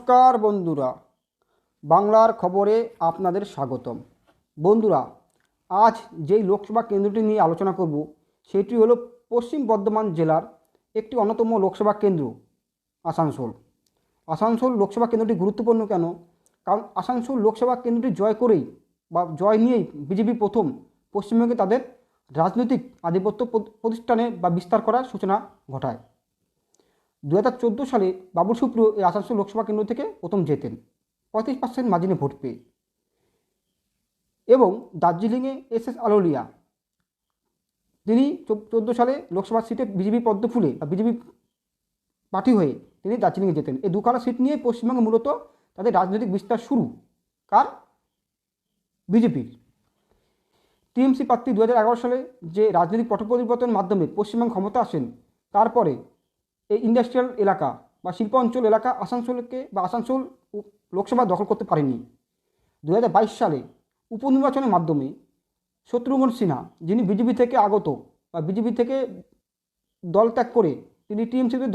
নমস্কার বন্ধুরা। বাংলার খবরে আপনাদের স্বাগতম। বন্ধুরা, আজ যেই লোকসভা কেন্দ্রটি নিয়ে আলোচনা করব, সেটি হলো পশ্চিম বর্ধমান জেলার একটি অন্যতম লোকসভা কেন্দ্র, আসানসোল। আসানসোল লোকসভা কেন্দ্রটি গুরুত্বপূর্ণ কেন? কারণ আসানসোল লোকসভা কেন্দ্রটি জয় করেই বা জয় নিয়েই বিজেপি প্রথম পশ্চিমবঙ্গে তাদের রাজনৈতিক আধিপত্য প্রতিষ্ঠানে বা বিস্তার করার সূচনা ঘটায়। দু হাজার চোদ্দ সালে বাবুল সুপ্রিয় এই আসানসোল লোকসভা কেন্দ্র থেকে প্রথম জেতেন। পঁয়ত্রিশ পার্সেন্ট মার্জিনে ভোট পেয়ে। এবং দার্জিলিংয়ে এস এস আলোলিয়া তিনি চোদ্দ সালে লোকসভা সিটে বিজেপি পদ্ম ফুলে বা বিজেপি পার্টি হয়ে তিনি দার্জিলিংয়ে যেতেন এই দুখানা সিট নিয়ে পশ্চিমবঙ্গে মূলত তাদের রাজনৈতিক বিস্তার শুরু কার? বিজেপির। টিএমসি প্রার্থী দু হাজার এগারো সালে যে রাজনৈতিক পট পরিবর্তনের মাধ্যমে পশ্চিমবঙ্গ ক্ষমতা আসেন, তারপরে এই ইন্ডাস্ট্রিয়াল এলাকা বা শিল্প অঞ্চল এলাকা আসানসোলকে বা আসানসোল লোকসভা দখল করতে পারেনি দু হাজার বাইশ সালে উপনির্বাচনের মাধ্যমে শত্রুঘ্ন সিনহা, যিনি বিজেপি থেকে আগত বা বিজেপি থেকে দল ত্যাগ করে তিনি টিএমসিতে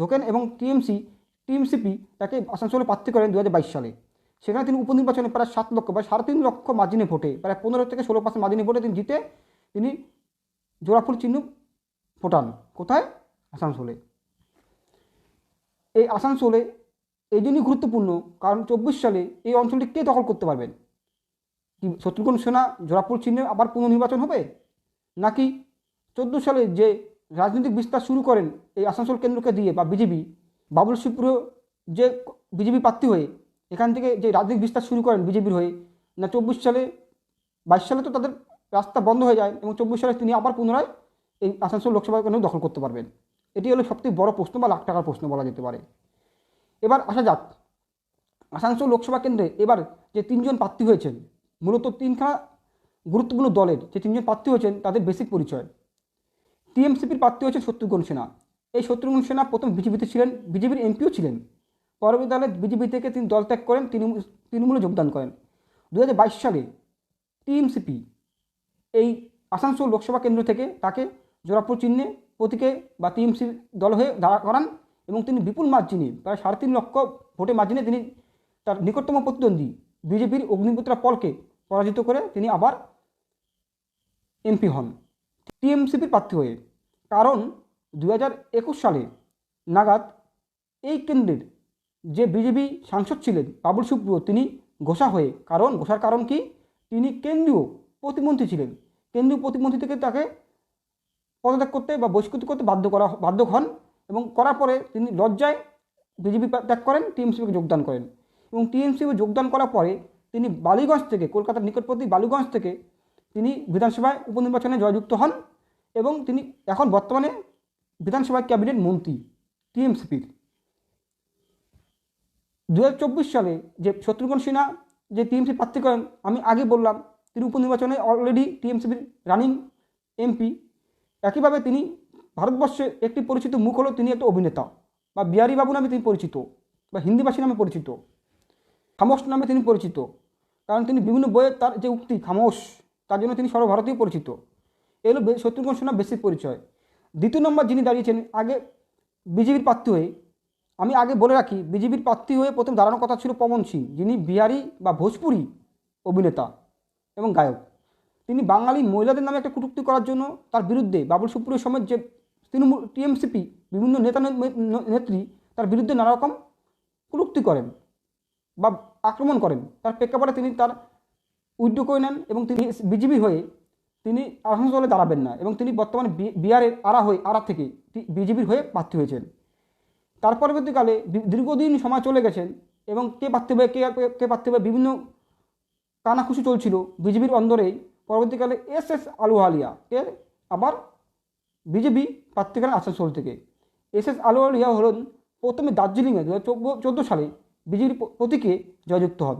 ঢোকেন এবং টিএমসি, টিএমসিপি তাকে আসানসোলে প্রার্থী করেন দু হাজার বাইশ সালে। সেখানে তিনি উপনির্বাচনে প্রায় সাত লক্ষ বা সাড়ে তিন লক্ষ মার্জিনে ভোটে, প্রায় পনেরো থেকে ষোলো পার্সেন্ট মার্জিনে ভোটে তিনি জিতে তিনি জোড়াফুল চিহ্ন ফোটান কোথায়? আসানসোলে। এই আসানসোলে এই জন্যই গুরুত্বপূর্ণ, কারণ চব্বিশ সালে এই অঞ্চলটি কে দখল করতে পারবেন? কি শত্রুঘ্ন সেনা জোড়াপুর চিহ্নে আবার পুনর্নির্বাচন হবে? নাকি চোদ্দ সালে যে রাজনৈতিক বিস্তার শুরু করেন এই আসানসোল কেন্দ্রকে দিয়ে বা বিজেপি, বাবুল সুপ্রিয় যে বিজেপি প্রার্থী হয়ে, এখান থেকে যে রাজনৈতিক বিস্তার শুরু করেন বিজেপির হয়ে, না চব্বিশ সালে, বাইশ সালে তো তাদের রাস্তা বন্ধ হয়ে যায় এবং চব্বিশ সালে তিনি আবার পুনরায় এই আসানসোল লোকসভা কেন্দ্র দখল করতে পারবেন? এটি হলো সবথেকে বড় প্রশ্ন বা লাখ টাকার প্রশ্ন বলা যেতে পারে। এবার আসা যাক। আসানসোল লোকসভা কেন্দ্রে এবার যে তিনজন প্রার্থী হয়েছেন, মূলত তিনখানা গুরুত্বপূর্ণ দলের যে তিনজন প্রার্থী হয়েছেন, তাদের বেসিক পরিচয়। টিএমসিপির প্রার্থী হয়েছেন শত্রুঘ্ন সেনা। এই শত্রুঘ্ন সেনা প্রথম বিজেপিতে ছিলেন, বিজেপির এমপিও ছিলেন। পরবর্তীকালে বিজেপি থেকে তিনি দল ত্যাগ করেন, তৃণমূল, তৃণমূলে যোগদান করেন। দু হাজার বাইশ সালে টিএমসিপি এই আসানসোল লোকসভা কেন্দ্র থেকে তাকে জোড়াপুর চিহ্নে প্রতীকে বা টিএমসি দল হয়ে দাঁড়া করান এবং তিনি বিপুল মার্জিনে, প্রায় সাড়ে তিন লক্ষ ভোটে মার্জিনে তিনি তার নিকটতম প্রতিদ্বন্দ্বী বিজেপির অগ্নিপুত্রা পলকে পরাজিত করে তিনি আবার এমপি হন টিএমসিপির প্রার্থী হয়ে। কারণ দু হাজার একুশ সালে নাগাদ এই কেন্দ্রের যে বিজেপি সাংসদ ছিলেন বাবুল সুপ্রিয়, তিনি ঘোষা হয়ে, কারণ, ঘোষার কারণ কি? তিনি কেন্দ্রীয় প্রতিমন্ত্রী ছিলেন। কেন্দ্রীয় প্রতিমন্ত্রী থেকে তাকে পদত্যাগ করতে বা বহিষ্কৃত করতে বাধ্য করা, বাধ্য হন এবং করার পরে তিনি লজ্জায় বিজেপি ত্যাগ করেন টিএমসিপিকে যোগদান করেন এবং টিএমসিপি যোগদান করার পরে তিনি বালিগঞ্জ থেকে, কলকাতার নিকটবর্তী বালিগঞ্জ থেকে তিনি বিধানসভায় উপনির্বাচনে জয়যুক্ত হন এবং তিনি এখন বর্তমানে বিধানসভায় ক্যাবিনেট মন্ত্রী, টিএমসিপির। দুহাজার চব্বিশ সালে যে শত্রুঘ্ন সিনহা যে টিএমসি প্রার্থী করেন, আমি আগে বললাম, তিনি উপনির্বাচনে অলরেডি টিএমসিপির রানিং এমপি একইভাবে তিনি ভারতবর্ষের একটি পরিচিত মুখ হলো তিনি একটা অভিনেতা। বা বিহারী বাবু নামে তিনি পরিচিত, বা হিন্দিভাষী নামে পরিচিত, খামোশ নামে তিনি পরিচিত, কারণ তিনি বিভিন্ন বইয়ে তার যে উক্তি, খামোশ, তার জন্য তিনি সর্বভারতীয় পরিচিত। এগুলো শত্রুঘ্ন সিনহা বেসিক পরিচয়। দ্বিতীয় নম্বর যিনি দাঁড়িয়েছেন, আগে বিজেপির প্রার্থী হয়ে, আমি আগে বলে রাখি, বিজেপির প্রার্থী হয়ে প্রথম দাঁড়ানোর কথা ছিল পবন সিং, যিনি বিহারি বা ভোজপুরি অভিনেতা এবং গায়ক। তিনি বাঙালি মহিলাদের নামে একটা কটূক্তি করার জন্য তার বিরুদ্ধে বাবুল সুপ্রিয় সমেত যে তৃণমূল, টিএমসিপি, বিভিন্ন নেতা নেত্রী তার বিরুদ্ধে নানা রকম কটূক্তি করেন বা আক্রমণ করেন। তার প্রেক্ষাপটে তিনি তার উদ্যোগ করে নেন এবং তিনি বিজেপি হয়ে তিনি আসানসোলে দাঁড়াবেন না এবং তিনি বর্তমানে বিহারের আরা হয়ে, আরা থেকে বিজেপির হয়ে প্রার্থী হয়েছেন। তার পরবর্তীকালে দীর্ঘদিন সময় চলে গেছেন এবং কে প্রার্থী হবে কে কে প্রার্থী হবে বিভিন্ন কানাখুশি চলছিল। বিজেপির অন্দরেই পরবর্তীকালে এস এস আলুহালিয়া এর আবার বিজেপি প্রার্থী করেন আসানসোল থেকে। এস এস আলুহালিয়া হলেন প্রথমে দার্জিলিংয়ে দু হাজার চোদ্দ সালে বিজেপির প্রতীকে জয়যুক্ত হন।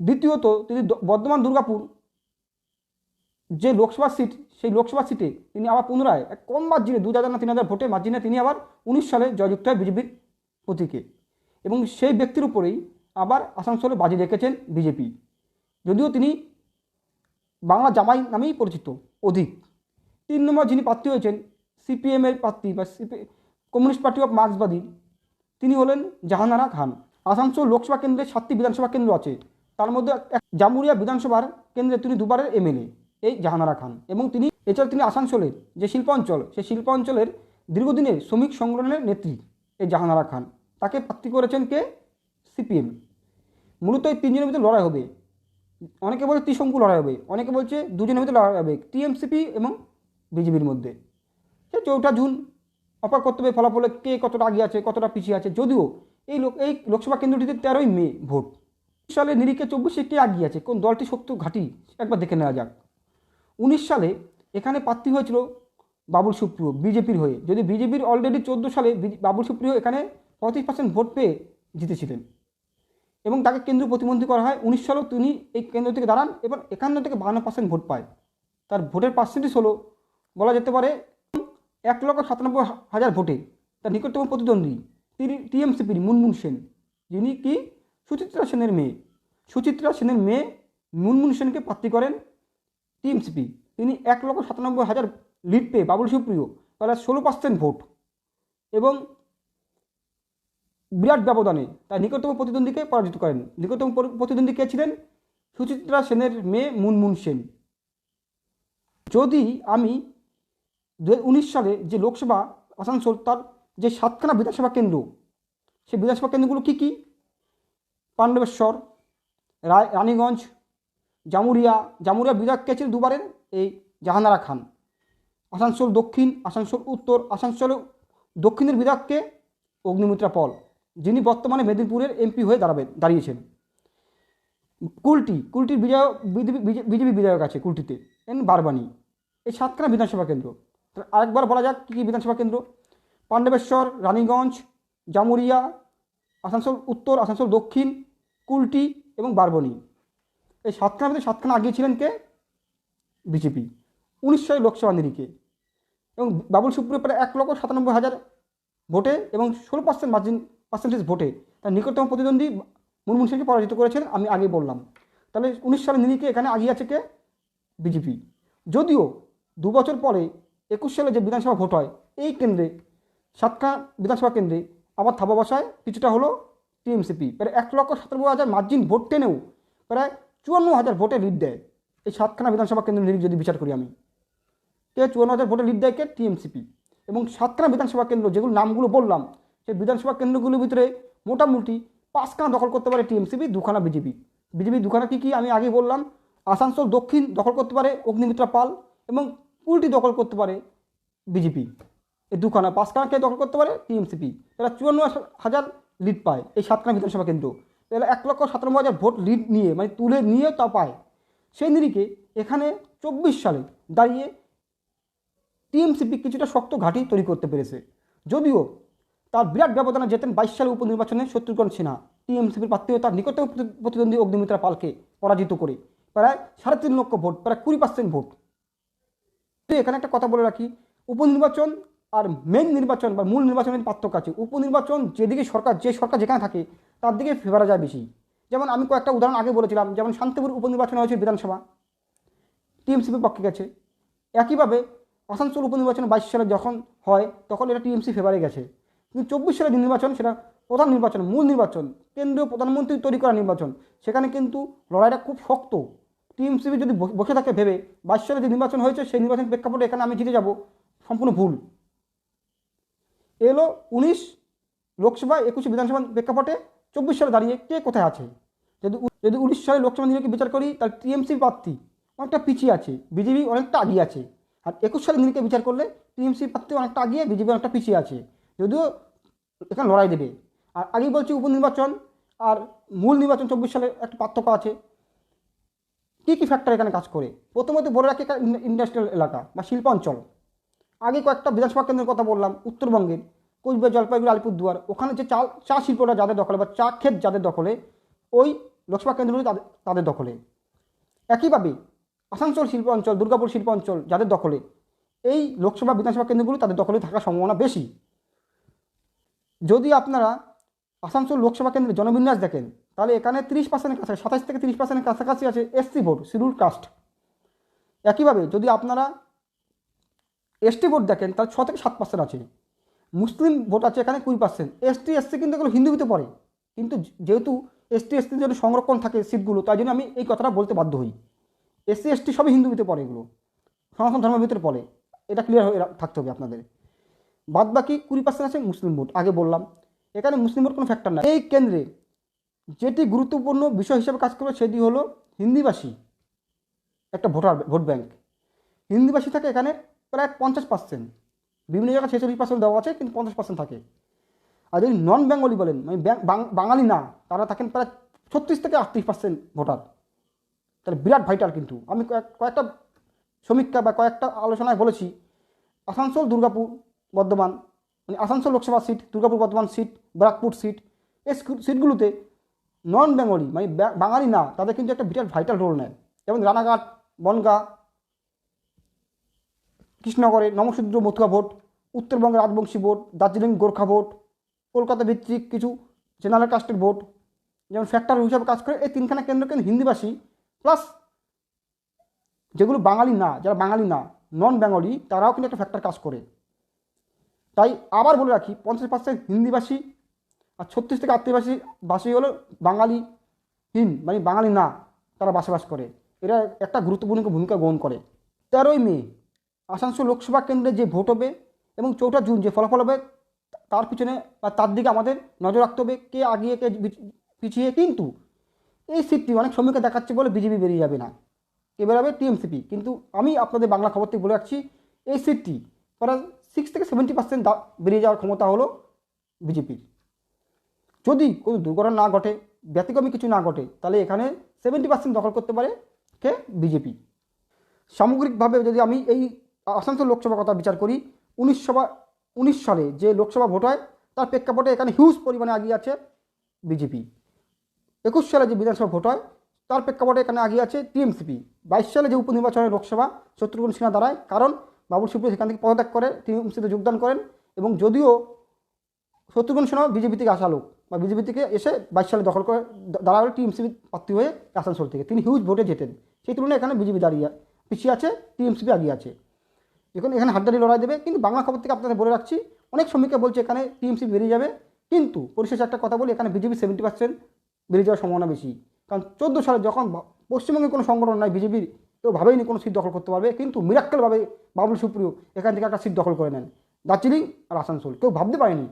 দ্বিতীয়ত তিনি বর্ধমান দুর্গাপুর যে লোকসভা সিট, সেই লোকসভা সিটে তিনি আবার পুনরায় এক কম মার্জিনে দু হাজার না তিন হাজার ভোটে মার্জিনে তিনি আবার উনিশ সালে জয়যুক্ত হয় বিজেপির প্রতীকে। এবং সেই ব্যক্তির উপরেই আবার আসানসোলে বাজি রেখেছেন বিজেপি। যদিও তিনি বাংলা জামাই নামেই পরিচিত, অধিক। তিন নম্বর যিনি প্রার্থী হয়েছেন সিপিএমের প্রার্থী বা সিপি, কমিউনিস্ট পার্টি অফ মার্ক্সবাদী, তিনি হলেন জাহানারা খান। আসানসোল লোকসভা কেন্দ্রে সাতটি বিধানসভা কেন্দ্র আছে। তার মধ্যে জামুরিয়া বিধানসভার কেন্দ্রে তিনি দুবারের এমএলএ, এই জাহানারা খান। এবং তিনি এছাড়া তিনি আসানসোলের যে শিল্প শিল্পাঞ্চল সেই শিল্পাঞ্চলের দীর্ঘদিনের শ্রমিক সংগঠনের নেত্রী, এই জাহানারা খান। তাকে প্রার্থী করেছেন কে? সিপিএম। মূলত এই তিনজনের ভিতরে লড়াই হবে অনেকে বলছে ত্রিশঙ্কু লড়াই হবে, অনেকে বলছে দুজনের ভিতরে লড়াই হবে, টিএমসিপি এবং বিজেপির মধ্যে। সে চৌঠা জুন অপার কর্তব্যের ফলাফলে কে কতটা আগে আছে, কতটা পিছিয়ে আছে, যদিও এই লোক, এই লোকসভা কেন্দ্রটিতে তেরোই মে ভোট। সালে নিরিখে চব্বিশে কে আগিয়ে আছে, কোন দলটি শক্ত ঘাঁটি, একবার দেখে নেওয়া যাক। উনিশ সালে এখানে প্রার্থী হয়েছিল বাবুল সুপ্রিয়, বিজেপির হয়ে। যদি বিজেপির অলরেডি চোদ্দ সালে বাবুল সুপ্রিয় এখানে পঁয়ত্রিশ পার্সেন্ট ভোট পেয়ে জিতেছিলেন। এবং তাকে কেন্দ্রীয় প্রতিমন্ত্রী করা হয়। উনিশ সালেও তিনি এই কেন্দ্র থেকে দাঁড়ান এবং একান্ন থেকে বাহান্ন পার্সেন্ট ভোট পায়। তার ভোটের পার্সেন্টেজ হলো, বলা যেতে পারে, এক লক্ষ সাতানব্বই হাজার ভোটে তার নিকটতম প্রতিদ্বন্দ্বী তিনি টিএমসিপির মুনমুন সেন, যিনি কি সুচিত্রা সেনের মেয়ে। সুচিত্রা সেনের মেয়ে মুনমুন সেনকে প্রার্থী করেন টিএমসিপি। তিনি এক লক্ষ সাতানব্বই হাজার লিড পেয়ে বাবুল সুপ্রিয় প্রায় ষোলো পার্সেন্ট ভোট এবং বিরাট ব্যবধানে তার নিকটতম প্রতিদ্বন্দ্বীকে পরাজিত করেন। নিকটতম পর- প্রতিদ্বন্দ্বী কে ছিলেন? সুচিত্রা সেনের মেয়ে মুনমুন সেন। যদি আমি দু সালে যে লোকসভা, আসানসোল, তার যে সাতখানা বিধানসভা কেন্দ্র, সেই বিধানসভা কেন্দ্রগুলো কী কী? পাণ্ডবেশ্বর রায় রানীগঞ্জ, জামুরিয়া জামুরিয়া বিধায়ক কে ছিলেন দুবারের? এই জাহানারা খান। আসানসোল দক্ষিণ, আসানসোল উত্তর আসানসোল দক্ষিণের বিধায়ককে অগ্নিমিত্রা পল। যিনি বর্তমানে মেদিনীপুরের এমপি হয়ে দাঁড়াবেন দাঁড়িয়েছেন। কুলটি, কুলটির বিজয়, বিজেপি বিধায়ক আছে কুলটিতে, এন বারবানি এই সাতখানা বিধানসভা কেন্দ্র। আরেকবার বলা যাক কী কী বিধানসভা কেন্দ্র। পাণ্ডবেশ্বর, রানীগঞ্জ, জামুরিয়া, আসানসোল উত্তর, আসানসোল দক্ষিণ, কুলটি এবং বারবনি এই সাতখানা মধ্যে সাতখানা আগিয়ে ছিলেন কে? বিজেপি। উনিশশো লোকসভা নিরিখে। এবং বাবুল সুপ্রিয় প্রায় এক লক্ষ সাতানব্বই হাজার ভোটে এবং ষোলো পার্সেন্ট মার্জিন পার্সেন্টেজ ভোটে। তার নিকটতম প্রতিদ্বন্দ্বী মুনমুন সেনকে পরাজিত করেছেন, আমি আগে বললাম। তাহলে উনিশ সালে নিরিখে এখানে আগিয়ে আছে কে? বিজেপি। যদিও দু বছর পরে একুশ সালে যে বিধানসভা ভোট হয়, এই কেন্দ্রে সাতখানা বিধানসভা কেন্দ্রে আবার থাবা বসায়, কিছুটা হলো টিএমসিপি। প্রায় এক লক্ষ সতেরো হাজার মার্জিন ভোট টেনেও প্রায় চুয়ান্ন হাজার ভোটে লিড দেয়। এই সাতখানা বিধানসভা কেন্দ্র নিয়ে যদি বিচার করি আমি। কে চুয়ান্ন হাজার ভোটে লিড দেয় কে? টিএমসিপি। এবং সাতখানা বিধানসভা কেন্দ্র যেগুলো নামগুলো বললাম সেই বিধানসভা কেন্দ্রগুলোর ভিতরে মোটামুটি পাঁচখানা দখল করতে পারে টিএমসিপি দুখানা বিজেপি। বিজেপি দুখানা কী কী আমি আগে বললাম, আসানসোল, দক্ষিণ দখল করতে পারে অগ্নিমিত্রা পাল এবং উল্টি দখল করতে পারে বিজেপি। এই দুখানা, পাঁচখানা কে দখল করতে পারে? টিএমসিপি। এরা চুয়ান্ন হাজার লিড পায় এই সাতখানা বিধানসভা কেন্দ্র। এরা এক লক্ষ সাতানব্বই হাজার ভোট লিড নিয়ে মানে তুলে নিয়ে তা পায়। সেই নিরিখে এখানে চব্বিশ সালে দাঁড়িয়ে টিএমসিপি কিছুটা শক্ত ঘাঁটি তৈরি করতে পেরেছে। যদিও তার বিরাট ব্যবধানে যেতেন বাইশ সালে উপনির্বাচনে শত্রুঘ্ন সিনহা। টিএমসিপির প্রার্থী তার নিকটতম প্রতি- প্রতিদ্বন্দ্বী অগ্নিমিত্রা পালকে পরাজিত করে। প্রায় সাড়ে তিন লক্ষ ভোট, প্রায় কুড়ি পার্সেন্ট ভোট। তো এখানে একটা কথা বলে রাখি, উপনির্বাচন আর মেন নির্বাচন বা মূল নির্বাচনের পার্থক্য আছে। উপনির্বাচন যেদিকে সরকার, যে সরকার যেখানে থাকে, তার দিকে ফেভারা যায় বেশি। যেমন আমি কয়েকটা উদাহরণ আগে বলেছিলাম, যেমন শান্তিপুর উপনির্বাচন হয়েছে বিধানসভা। টিএমসিপির পক্ষে গেছে। একইভাবে আসানসোল উপনির্বাচন বাইশ সালে যখন হয়, তখন এটা টিএমসি ফেভারে গেছে। কিন্তু চব্বিশ সালের যে নির্বাচন, সেটা প্রধান নির্বাচন, মূল নির্বাচন, কেন্দ্রীয় প্রধানমন্ত্রী তৈরি করা নির্বাচন, সেখানে কিন্তু লড়াইটা খুব শক্ত। টিএমসিপি যদি বসে থাকে ভেবে, বাইশ সালে যে নির্বাচন হয়েছে, সেই নির্বাচন প্রেক্ষাপটে এখানে আমি জিতে যাব, সম্পূর্ণ ভুল। এলো উনিশ লোকসভা, একুশে বিধানসভা প্রেক্ষাপটে চব্বিশ সালে দাঁড়িয়ে কে কোথায় আছে? যদি যদি উনিশ সালে লোকসভা নির্বাচনকে বিচার করি, তাহলে টিএমসি প্রার্থী অনেকটা পিছিয়ে আছে, বিজেপি অনেকটা আগিয়ে আছে। আর একুশ সালে নিরিখে বিচার করলে টিএমসি প্রার্থী অনেকটা আগিয়ে, বিজেপি অনেকটা পিছিয়ে আছে। যদিও এখানে লড়াই দেবে। আর আগেই বলছি উপনির্বাচন আর মূল নির্বাচন চব্বিশ সালে একটা পার্থক্য আছে। কী কী ফ্যাক্টর এখানে কাজ করে? প্রথমত বলে রাখি ইন্ডাস্ট্রিয়াল এলাকা বা শিল্পাঞ্চল। আগে কয়েকটা বিধানসভা কেন্দ্রের কথা বললাম, উত্তরবঙ্গের, কোচবিহার, জলপাইগুড়ি, আলিপুরদুয়ার। ওখানে যে চাল চা শিল্পটা যাদের দখলে বা চা ক্ষেত যাদের দখলে, ওই লোকসভা কেন্দ্রগুলি তাদের তাদের দখলে। একইভাবে আসানসোল শিল্প অঞ্চল দুর্গাপুর শিল্প অঞ্চল যাদের দখলে, এই লোকসভা বিধানসভা কেন্দ্রগুলি তাদের দখলে থাকার সম্ভাবনা বেশি। যদি আপনারা আসানসোল লোকসভা কেন্দ্রে জনবিন্যাস দেখেন, তাহলে এখানে তিরিশ পার্সেন্টের কাছাকাছি, সাতাশ থেকে তিরিশ পার্সেন্টের কাছাকাছি আছে এসসি ভোট, শিডিউল কাস্ট। একইভাবে যদি আপনারা এসটি ভোট দেখেন, তাহলে ছ থেকে সাত পার্সেন্ট আছে। মুসলিম ভোট আছে এখানে কুড়ি পার্সেন্ট। এসটি, এসসি কিন্তু এগুলো হিন্দুতে পড়ে। কিন্তু যেহেতু এসটি এসটির জন্য সংরক্ষণ থাকে সিটগুলো, তাই জন্য আমি এই কথাটা বলতে বাধ্য হই। এসসি, এসটি সবই হিন্দুতে পড়ে এগুলো। সনাতন ধর্মের ভিতরে পড়ে। এটা ক্লিয়ার হয়ে থাকতে হবে আপনাদের। বাদ বাকি কুড়ি পার্সেন্ট আছে মুসলিম ভোট, আগে বললাম। এখানে মুসলিম ভোট কোনো ফ্যাক্টর না এই কেন্দ্রে যেটি গুরুত্বপূর্ণ বিষয় হিসেবে কাজ করবে সেটি হলো হিন্দিভাষী একটা ভোটার ভোট ব্যাংক। হিন্দিভাষী থাকে এখানে প্রায় পঞ্চাশ পার্সেন্ট বিভিন্ন জায়গায় ছেচল্লিশ পার্সেন্ট দেওয়া আছে, কিন্তু পঞ্চাশ পার্সেন্ট থাকে। আর যদি নন বেঙ্গলি বলেন মানে বাঙালি না, তারা থাকেন প্রায় ছত্রিশ থেকে আটত্রিশ পার্সেন্ট ভোটার। তাহলে বিরাট ভাইটাল কিন্তু। আমি কয়েক- কয়েকটা সমীক্ষা বা কয়েকটা আলোচনায় বলেছি, আসানসোল, দুর্গাপুর বর্ধমান মানে Asansol Lok Sabha seat Durgapur Bardhaman seat Barrackpore seat এই সিটগুলোতে নন বেঙ্গলি মানে বাঙালি না, তাদের কিন্তু একটা বিরাট ভাইটাল রোল নেয়। যেমন রানাঘাট, বনগাঁ, কৃষ্ণনগরে নমশূদ্র মথুয়া ভোট, উত্তরবঙ্গের রাজবংশী ভোট, দার্জিলিং গোর্খা ভোট, কলকাতা ভিত্তিক কিছু জেনারেল কাস্টের ভোট, যেমন ফ্যাক্টর হিসাবে কাজ করে, এই তিনখানা কেন্দ্র কিন্তু হিন্দিভাষী প্লাস যেগুলো বাঙালি না, যারা বাঙালি না নন বেঙ্গলি তারাও কিন্তু একটা ফ্যাক্টর কাজ করে। তাই আবার বলে রাখি, পঞ্চাশ পার্সেন্ট হিন্দিভাষী আর ছত্রিশ থেকে আত্মীয়ভাষী ভাষী হলো বাঙালি হীন মানে বাঙালি না, তারা বসবাস করে। এরা একটা গুরুত্বপূর্ণ ভূমিকা গ্রহণ করে। তেরোই মে, আসানসোল লোকসভা কেন্দ্রে যে ভোট হবে এবং চৌঠা জুন যে ফলাফল হবে, তার পিছনে বা তার দিকে আমাদের নজর রাখতে হবে কে আগিয়ে কে পিছিয়ে। কিন্তু এই সিটটি অনেক সমীক্ষা দেখাচ্ছে বলে বিজেপি বেরিয়ে যাবে না। কে বেরোবে টিএমসিপি। কিন্তু আমি আপনাদের বাংলা খবর থেকে বলে রাখছি, এই সিটটি প্রায় সিক্স থেকে সেভেন্টি পার্সেন্ট বেরিয়ে যাওয়ার ক্ষমতা হলো বিজেপির যদি কোনো দুর্ঘটনা না ঘটে, ব্যতিক্রমী কিছু না ঘটে, তাহলে এখানে সেভেন্টি পার্সেন্ট দখল করতে পারে কে? বিজেপি সামগ্রিকভাবে যদি আমি এই আসানসোল লোকসভা কথা বিচার করি, উনিশ সভা, উনিশ সালে যে লোকসভা ভোট হয়, তার প্রেক্ষাপটে এখানে হিউজ পরিমাণে এগিয়ে আছে বিজেপি একুশ সালে যে বিধানসভা ভোট হয়, তার প্রেক্ষাপটে এখানে এগিয়ে আছে টিএমসিপি বাইশ সালে যে উপনির্বাচনে লোকসভা, শত্রুঘ্ন সিনহা দাঁড়ায়। কারণ বাবুল সুপ্রিয় সেখান থেকে পদত্যাগ করে তিনি টিএমসিতে যোগদান করেন এবং যদিও শত্রুঘ্ন সিনহা বিজেপি থেকে আসা লোক বা বিজেপি থেকে এসে বাইশ সালে দখল করে দাঁড়াল টিএমসিপি প্রার্থী হয়ে আসানসোল থেকে। তিনি হিউজ ভোটে জেতেন। সেই তুলনায় এখানে বিজেপি দাঁড়িয়ে পিছিয়ে আছে টিএমসিপি আগিয়ে আছে। এখন এখানে হাড্ডারি লড়াই দেবে, কিন্তু বাংলা খবর থেকে আপনাদের বলে রাখছি, অনেক সমীক্ষা বলছে এখানে টিএমসি বেরিয়ে যাবে, কিন্তু পরিশেষে একটা কথা বলি, এখানে বিজেপি সেভেন্টি পার্সেন্ট বেরিয়ে যাওয়ার সম্ভাবনা বেশি। কারণ চোদ্দ সালে যখন পশ্চিমবঙ্গে কোনো সংগঠন নাই বিজেপির কেউ ভাবেইনি কোনো সিট দখল করতে পারবে, কিন্তু মিরাক্কেলভাবে বাবুল সুপ্রিয় এখান থেকে একটা সিট দখল করে নেন। দার্জিলিং আর আসানসোল, কেউ ভাবতে পারেনি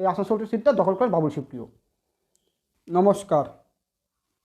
এই আসানসোলটির সিটটা দখল করেন বাবুল সুপ্রিয়। নমস্কার।